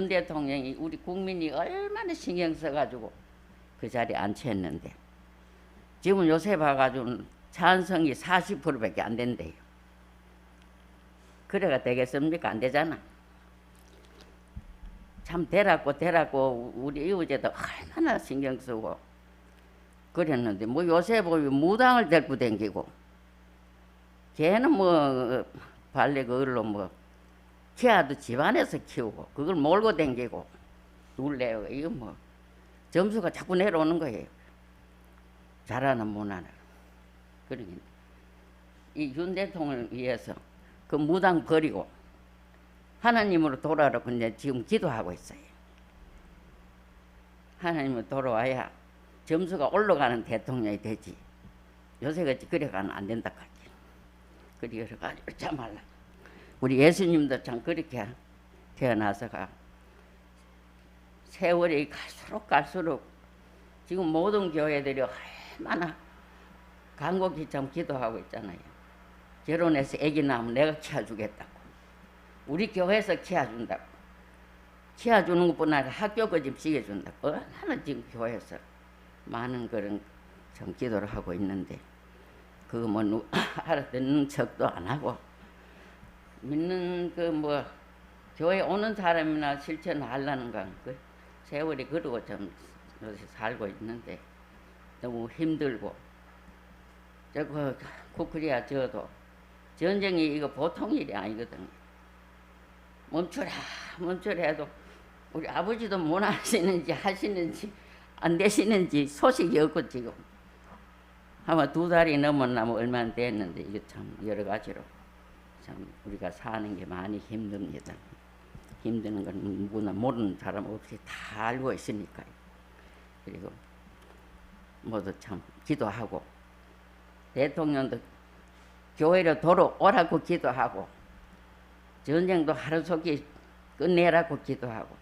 윤 대통령이 우리 국민이 얼마나 신경 써가지고 그 자리에 앉혀있는데 지금 요새 봐가지고 찬성이 40%밖에 안 된대요. 그래가 되겠습니까? 안 되잖아. 참 되라고 되라고 우리 이웃에도 얼마나 신경 쓰고 그랬는데 뭐 요새 보면 무당을 데리고 댕기고 걔는 뭐 발레 그걸로 뭐 키아도 집안에서 키우고 그걸 몰고 댕기고 놀래요. 이거 뭐 점수가 자꾸 내려오는 거예요. 잘하는 못하는. 그러니 이윤 대통령을 위해서 그 무당 버리고 하나님으로 돌아오라고 이제 지금 기도하고 있어요. 하나님으로 돌아와야 점수가 올라가는 대통령이 되지. 요새같이 그래가는 안 된다 카지. 그래가지고 참말라 우리 예수님도 참 그렇게 태어나서가 세월이 갈수록 갈수록 지금 모든 교회들이 얼마나 간곡히 참 기도하고 있잖아요. 결혼해서 아기 낳으면 내가 키워주겠다고. 우리 교회에서 키워준다고. 키워주는 것뿐 아니라 학교 거집 시켜준다고. 얼마나 지금 교회에서 많은 그런 참 기도를 하고 있는데 그거 뭐 누- 알아듣는 척도 안 하고 믿는 그 뭐 교회 오는 사람이나 실천하려는 건 그 세월이 그러고 좀 살고 있는데 너무 힘들고. 저거 쿠크리아 저도 전쟁이 이거 보통 일이 아니거든요. 멈춰라 멈춰라 해도 우리 아버지도 못 하시는지 하시는지 안 되시는지 소식이 없고 지금. 아마 두 달이 넘었나 뭐 얼마 안 됐는데 이게 참 여러 가지로 참 우리가 사는 게 많이 힘듭니다. 힘드는 건 누구나 모르는 사람 없이 다 알고 있으니까요. 그리고 모두 참 기도하고 대통령도 교회로 돌아오라고 기도하고 전쟁도 하루속히 끝내라고 기도하고